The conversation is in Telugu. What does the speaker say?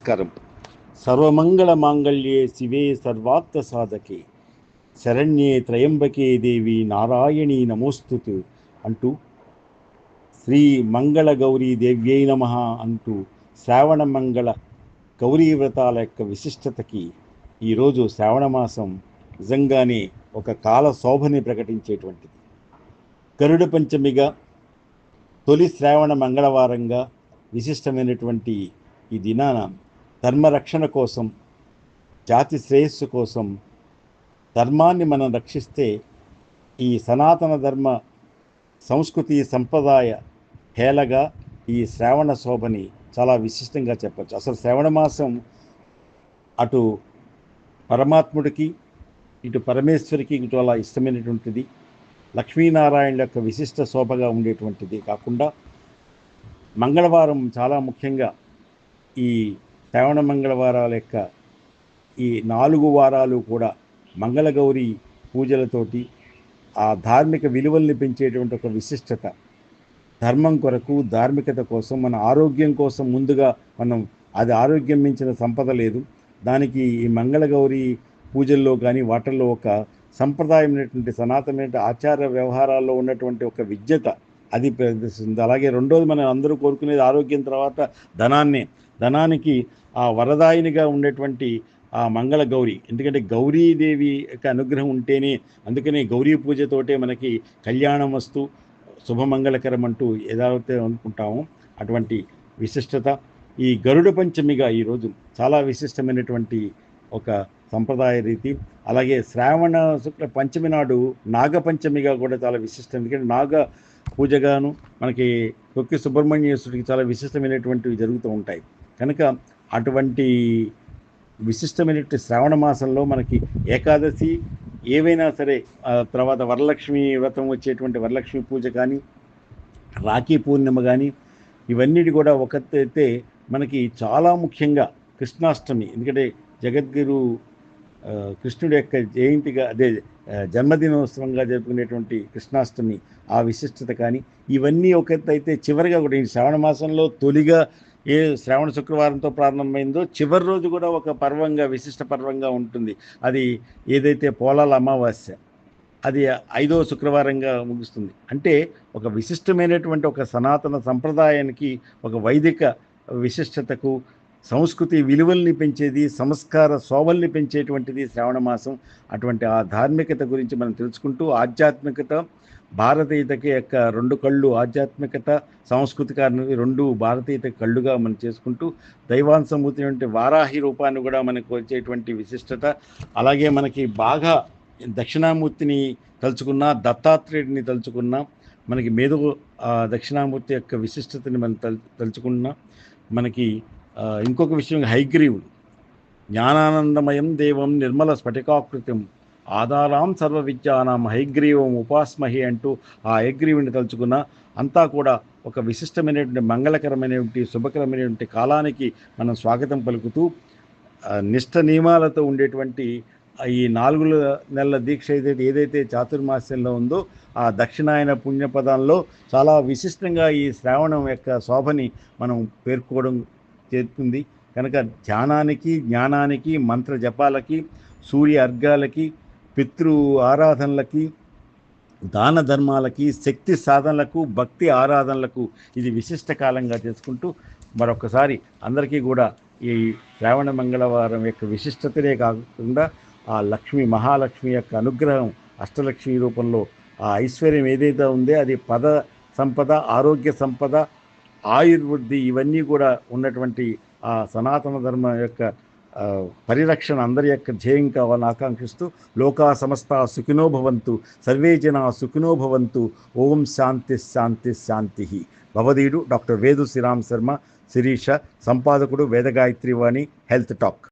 నమస్కారం సర్వమంగళ మాంగళ్యే శివే సర్వార్థ సాధకే. శరణ్యే త్రయంబకే దేవి నారాయణీ నమోస్తుతు అంటూ శ్రీ మంగళ గౌరీ దేవ్యై నమ అంటూ శ్రావణ మంగళ గౌరీ వ్రతాల యొక్క విశిష్టతకి ఈరోజు శ్రావణ మాసం నిజంగానే ఒక కాల శోభని ప్రకటించేటువంటిది. గరుడ పంచమిగా తొలి శ్రావణ మంగళవారంగా విశిష్టమైనటువంటి ఈ దినాన ధర్మరక్షణ కోసం జాతి శ్రేయస్సు కోసం ధర్మాన్ని మనం రక్షిస్తే ఈ సనాతన ధర్మ సంస్కృతి సంప్రదాయ హేళగా ఈ శ్రావణ శోభని చాలా విశిష్టంగా చెప్పచ్చు. అసలు శ్రావణ మాసం అటు పరమాత్ముడికి ఇటు పరమేశ్వరికి ఇటు అలా ఇష్టమైనటువంటిది లక్ష్మీనారాయణ యొక్క విశిష్ట శోభగా ఉండేటువంటిది కాకుండా మంగళవారం చాలా ముఖ్యంగా ఈ శ్రవణ మంగళవారాల యొక్క ఈ నాలుగు వారాలు కూడా మంగళగౌరి పూజలతోటి ఆ ధార్మిక విలువల్ని పెంచేటువంటి ఒక విశిష్టత. ధర్మం కొరకు ధార్మికత కోసం మన ఆరోగ్యం కోసం ముందుగా మనం అది ఆరోగ్యం మించిన సంపద లేదు. దానికి ఈ మంగళగౌరి పూజల్లో కానీ వాటిల్లో ఒక సంప్రదాయమైనటువంటి సనాతనమైన ఆచార వ్యవహారాల్లో ఉన్నటువంటి ఒక విద్యత అది ప్రదర్శిస్తుంది. అలాగే రెండోది మనం అందరూ కోరుకునేది ఆరోగ్యం తర్వాత ధనాన్ని. ధనానికి ఆ వరదాయినిగా ఉండేటువంటి ఆ మంగళ గౌరి. ఎందుకంటే గౌరీదేవి యొక్క అనుగ్రహం ఉంటేనే అందుకనే గౌరీ పూజతోటే మనకి కళ్యాణం వస్తూ శుభమంగళకరం అంటూ ఏదైతే అనుకుంటామో. అటువంటి విశిష్టత. ఈ గరుడ పంచమిగా ఈరోజు చాలా విశిష్టమైనటువంటి ఒక సంప్రదాయ రీతి. అలాగే శ్రావణ శుక్ల పంచమి నాడు నాగపంచమిగా కూడా చాలా విశిష్టం. ఎందుకంటే నాగ పూజగాను మనకి కొక్కి సుబ్రహ్మణ్యేశ్వరుడికి చాలా విశిష్టమైనటువంటివి జరుగుతూ ఉంటాయి. కనుక అటువంటి విశిష్టమైనటువంటి శ్రావణ మాసంలో మనకి ఏకాదశి ఏవైనా సరే తర్వాత వరలక్ష్మి వ్రతం వచ్చేటువంటి వరలక్ష్మి పూజ కానీ రాఖీ పూర్ణిమ కానీ ఇవన్నిటి కూడా ఒకటైతే మనకి చాలా ముఖ్యంగా కృష్ణాష్టమి. ఎందుకంటే జగద్గురు కృష్ణుడి యొక్క జయంతిగా అదే జన్మదినోత్సవంగా జరుపుకునేటువంటి కృష్ణాష్టమి ఆ విశిష్టత కానీ ఇవన్నీ ఒకటైతే చివరిగా కూడా ఈ శ్రావణ మాసంలో తొలిగా ఏ శ్రావణ శుక్రవారంతో ప్రారంభమైందో చివరి రోజు కూడా ఒక పర్వంగా విశిష్ట పర్వంగా ఉంటుంది. అది ఏదైతే పోలాల అమావాస్య అది ఐదో శుక్రవారంగా ముగుస్తుంది. అంటే ఒక విశిష్టమైనటువంటి ఒక సనాతన సంప్రదాయానికి ఒక వైదిక విశిష్టతకు సంస్కృతి విలువల్ని పెంచేది సంస్కార శోభల్ని పెంచేటువంటిది శ్రావణ మాసం. అటువంటి ఆ ధార్మికత గురించి మనం తెలుసుకుంటూ ఆధ్యాత్మికత భారతీయతకి యొక్క రెండు కళ్ళు ఆధ్యాత్మికత సాంస్కృతిక రెండు భారతీయత కళ్ళుగా మనం చేసుకుంటూ దైవాంశమూర్తి వంటి వారాహి రూపాన్ని కూడా మనకు వచ్చేటువంటి విశిష్టత. అలాగే మనకి బాగా దక్షిణామూర్తిని తలుచుకున్నా దత్తాత్రేయుడిని తలుచుకున్నా మనకి మేధో ఆ దక్షిణామూర్తి యొక్క విశిష్టతని మనం తల్ తలుచుకున్నా మనకి ఇంకొక విషయం హైగ్రీవుడు. జ్ఞానానందమయం దేవం నిర్మల స్ఫటికాకృతం. ఆధారాం సర్వ విద్యానాం హైగ్రీవం ఉపాస్మహి అంటూ ఆ హైగ్రీవుని తలుచుకున్న అంతా కూడా ఒక విశిష్టమైనటువంటి మంగళకరమైనటువంటి శుభకరమైనటువంటి కాలానికి మనం స్వాగతం పలుకుతూ నిష్ట నియమాలతో ఉండేటువంటి ఈ నాలుగు నెలల దీక్ష ఏదైతే ఏదైతే చాతుర్మాస్యంలో ఉందో ఆ దక్షిణాయన పుణ్యపదంలో చాలా విశిష్టంగా ఈ శ్రావణం యొక్క శోభని మనం పేర్కోవడం చేస్తుంది. కనుక ధ్యానానికి జ్ఞానానికి మంత్ర జపాలకి సూర్య అర్ఘాలకి పితృ ఆరాధనలకి దాన ధర్మాలకి శక్తి సాధనలకు భక్తి ఆరాధనలకు ఇది విశిష్ట కాలంగా చేసుకుంటూ మరొకసారి అందరికీ కూడా ఈ శ్రావణ మంగళవారం యొక్క విశిష్టతనే కాకుండా ఆ లక్ష్మి మహాలక్ష్మి యొక్క అనుగ్రహం అష్టలక్ష్మి రూపంలో ఆ ఐశ్వర్యం ఏదైతే ఉందో అది పద సంపద ఆరోగ్య సంపద ఆయుర్వృద్ధి ఇవన్నీ కూడా ఉన్నటువంటి ఆ సనాతన ధర్మం యొక్క పరిరక్షణ అందరి యొక్క ధ్యేయం కావాలని ఆకాంక్షిస్తూ లోకా సమస్త సుఖినోభవంతు సర్వే జన సుఖినో భవంతు ఓం శాంతి శాంతి శాంతి. భవదీయుడు డాక్టర్ వేదు శ్రీరామ్ శర్మ శిరీష సంపాదకుడు వేదగాయత్రి వాణి హెల్త్ టాక్.